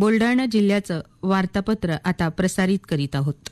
बुलढाणा जिल्ह्याचं वार्तापत्र आता प्रसारित करीत आहोत.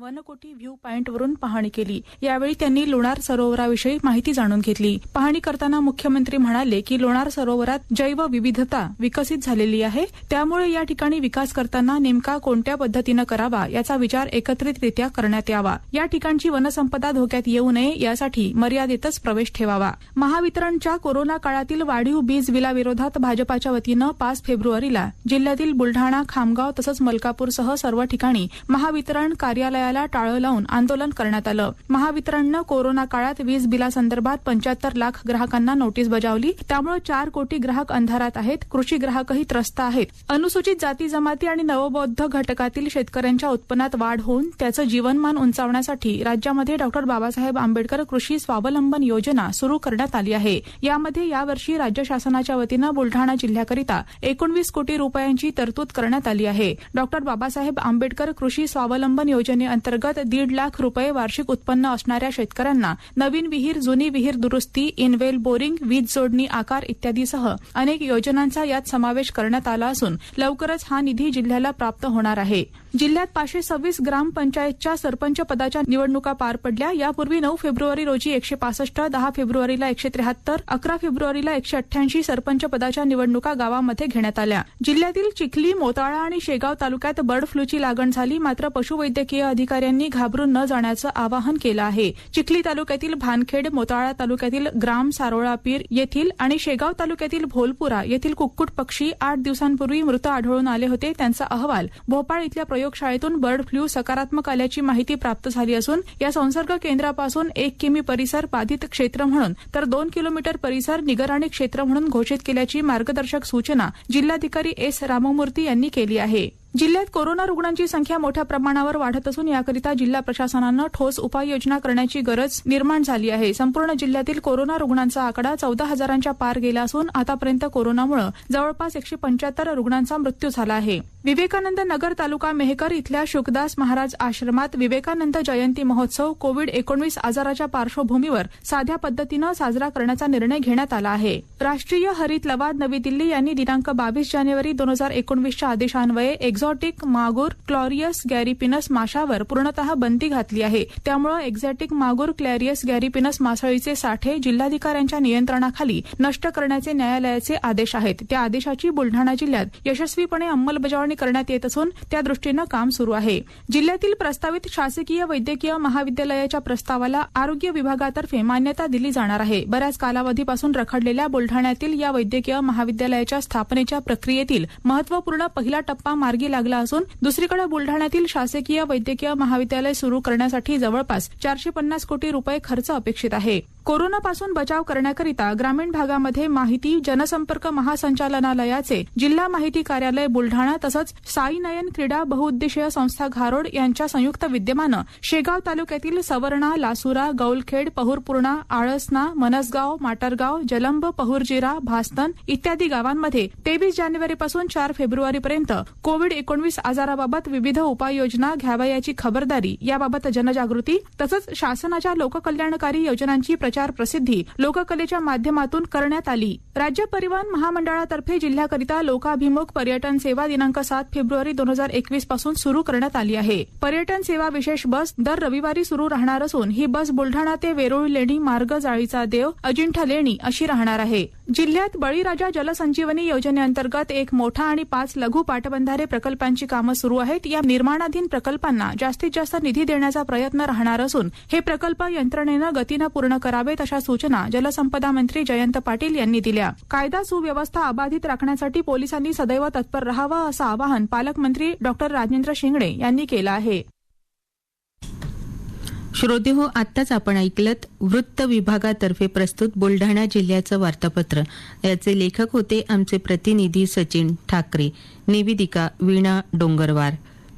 वनकोटी व्ह्यू पॉइंटवरून पाहणी केली. यावेळी त्यांनी लोणार सरोवराविषयी माहिती जाणून घेतली. पाहणी करताना मुख्यमंत्री म्हणाले की लोणार सरोवरात जैव विविधता विकसित झालेली आहे. त्यामुळे या ठिकाणी विकास करताना नेमका कोणत्या पद्धतीनं करावा याचा विचार एकत्रितरित्या करण्यात यावा. या ठिकाणची वनसंपदा धोक्यात येऊ नये यासाठी मर्यादेतच प्रवेश ठेवावा. महावितरणच्या कोरोना काळातील वाढीव वीज बिलाविरोधात भाजपाच्या वतीनं पाच फेब्रुवारीला जिल्ह्यातील बुलढाणा खामगाव तसंच मलकापूरसह सर्व ठिकाणी महावितरण कार्यालयाला टाळं लावून आंदोलन करण्यात आलं. महावितरणनं कोरोना काळात वीज बिलासंदर्भात पंच्याहत्तर लाख ग्राहकांना नोटीस बजावली. त्यामुळे चार कोटी ग्राहक अंधारात आहेत. कृषी ग्राहकही त्रस्त आहेत. अनुसूचित जाती जमाती आणि नवबौद्ध घटकातील शेतकऱ्यांच्या उत्पन्नात वाढ होऊन त्याचं जीवनमान उंचावण्यासाठी राज्यामध्ये डॉक्टर बाबासाहेब आंबेडकर कृषी स्वावलंबन योजना सुरू करण्यात आली आहे. यामध्ये यावर्षी राज्य शासनाच्या वतीनं बुलढाणा जिल्ह्याकरिता एकोणवीस कोटी रुपयांची तरतूद करण्यात आली आहे. डॉक्टर बाबासाहेब आंबेडकर कृषी स्वावलंबन योजने योजनेअंतर्गत दीड लाख रुपये वार्षिक उत्पन्न असणाऱ्या शेतकऱ्यांना नवीन विहीर जुनी विहीर दुरुस्ती इनवेल बोरिंग वीज जोडणी आकार इत्यादीसह अनेक योजनांचा यात समावेश करण्यात आला असून लवकरच हा निधी जिल्ह्याला प्राप्त होणार आहे. जिल्ह्यात पाचशे सव्वीस ग्रामपंचायतच्या सरपंच पदाच्या निवडणुका पार पडल्या. यापूर्वी नऊ फेब्रुवारी रोजी एकशे पासष्ट दहा फेब्रुवारीला एकशे त्र्याहत्तर अकरा फेब्रुवारीला एकशे अठ्ठ्याऐंशी सरपंच पदाच्या निवडणुका गावामध्ये घेण्यात आल्या. जिल्ह्यातील चिखली मोताळा आणि शेगाव तालुक्यात बर्ड फ्लूची लागण झाली. मात्र पशुवैद्यकीय अधिकाऱ्यांनी घाबरून न जाण्याचं आवाहन केलं आहे. चिखली तालुक्यातील भानखेड मोताळा तालुक्यातील ग्राम सारोळापीर येथील आणि शेगाव तालुक्यातील भोलपुरा येथील कुक्कुट पक्षी आठ दिवसांपूर्वी मृत आढळून आले होते. त्यांचा अहवाल भोपाळ इथल्या प्रयोगशाळेतून बर्ड फ्लू सकारात्मक आल्याची माहिती प्राप्त झाली असून या संसर्ग केंद्रापासून एक किमी परिसर बाधित क्षेत्र म्हणून तर दोन किलोमीटर परिसर निगराणी क्षेत्र म्हणून घोषित केल्याची मार्गदर्शक सूचना जिल्हाधिकारी एस. राममूर्ती यांनी केली आहे. जिल्ह्यात कोरोना रुग्णांची संख्या मोठ्या प्रमाणावर वाढत असून याकरिता जिल्हा प्रशासनानं ठोस उपाययोजना करण्याची गरज निर्माण झाली आहे. संपूर्ण जिल्ह्यातील कोरोना रुग्णांचा आकडा चौदा हजारांच्या पार गेला असून आतापर्यंत कोरोनामुळे जवळपास एकशे पंच्याहत्तर रुग्णांचा मृत्यू झाला आहे. विवेकानंद नगर तालुका मेहकर इथल्या शुकदास महाराज आश्रमात विवेकानंद जयंती महोत्सव कोविड एकोणवीस आजाराच्या पार्श्वभूमीवर साध्या पद्धतीनं साजरा करण्याचा निर्णय घेण्यात आला आहे. राष्ट्रीय हरित लवाद नवी दिल्ली यांनी दिनांक बावीस जानेवारी दोन हजार एकोणवीसच्या आदेशान्वये एक्झॉटिक मागोर क्लॉरियस गॅरिपिनस माशावर पूर्णतः बंदी घातली आहे. त्यामुळे एक्झॉटिक मागोर क्लॅरियस गॅरिपिनस मासळीचे साठे जिल्हाधिकाऱ्यांच्या नियंत्रणाखाली नष्ट करण्याचे न्यायालयाचे आदेश आहेत. त्या आदेशाची बुलढाणा जिल्ह्यात यशस्वीपणे अंमलबजावणी करण्यात येत असून त्या दृष्टीनं काम सुरू आहे. जिल्ह्यातील प्रस्तावित शासकीय वैद्यकीय महाविद्यालयाच्या प्रस्तावाला आरोग्य विभागातर्फे मान्यता दिली जाणार आहे. बऱ्याच कालावधीपासून रखडलेल्या बुलढाण्यातील या वैद्यकीय महाविद्यालयाच्या स्थापनेच्या प्रक्रियेतील महत्त्वपूर्ण पहिला टप्पा मार्गी लागला असून दुसरीकडे बुलढाण्यातील शासकीय वैद्यकीय महाविद्यालय सुरू करण्यासाठी जवळपास चारशे पन्नास कोटी रुपये खर्च अपेक्षित आहे. कोरोनापासून बचाव करण्याकरिता ग्रामीण भागामध्ये माहिती जनसंपर्क महासंचालनालयाचे जिल्हा माहिती कार्यालय बुलढाणा तसंच साईनयन क्रीडा बहुउद्देशीय संस्था घारोड यांच्या संयुक्त विद्यमानं शेगाव तालुक्यातील सवर्णा लासुरा गौलखेड पहुरपूर्णा आळसना मनसगाव माटरगाव जलंब पहुरजिरा भास्तन इत्यादी गावांमध्ये तेवीस जानेवारीपासून चार फेब्रुवारीपर्यंत कोविड एकोणवीस आजाराबाबत विविध उपाययोजना घ्यावयाची खबरदारी याबाबत जनजागृती तसंच शासनाच्या लोककल्याणकारी योजनांची प्रचार प्रसिद्धी लोककलेच्या माध्यमातून करण्यात आली. राज्य परिवहन महामंडळातर्फे जिल्ह्याकरिता लोकाभिमुख पर्यटन सेवा दिनांक सात फेब्रुवारी दोन हजार एकवीसपासून सुरू करण्यात आली आहे. पर्यटन सेवा विशेष बस दर रविवारी सुरू राहणार असून ही बस बुलढाणा ते वेरूळ लेणी मार्ग जाळीचा देव अजिंठा लेणी अशी राहणार आहे. जिल्ह्यात बळीराजा जलसंजीवनी योजनेअंतर्गत एक मोठा आणि पाच लघु पाटबंधारे प्रकल्पांची कामं सुरू आहेत. या निर्माणाधीन प्रकल्पांना जास्तीत जास्त निधी देण्याचा प्रयत्न राहणार असून हे प्रकल्प यंत्रणेनं गतीनं पूर्ण करावेत अशा सूचना जलसंपदा मंत्री जयंत पाटील यांनी दिल्या. कायदा सुव्यवस्था अबाधित राखण्यासाठी पोलिसांनी सदैव तत्पर राहावं असं आवाहन पालकमंत्री डॉक्टर राजेंद्र शिंगणे यांनी केलं आहे. श्रोते हो आत्ताच आपण ऐकलत वृत्त विभागातर्फे प्रस्तुत बुलढाणा जिल्ह्याचं वार्तापत्र. याचे लेखक होते आमचे प्रतिनिधी सचिन ठाकरे. निवेदिका वीणा डोंगरवार.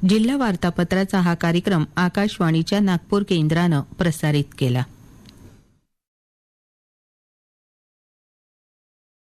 जिल्हा वार्तापत्राचा हा कार्यक्रम आकाशवाणीच्या नागपूर केंद्रानं प्रसारित केला.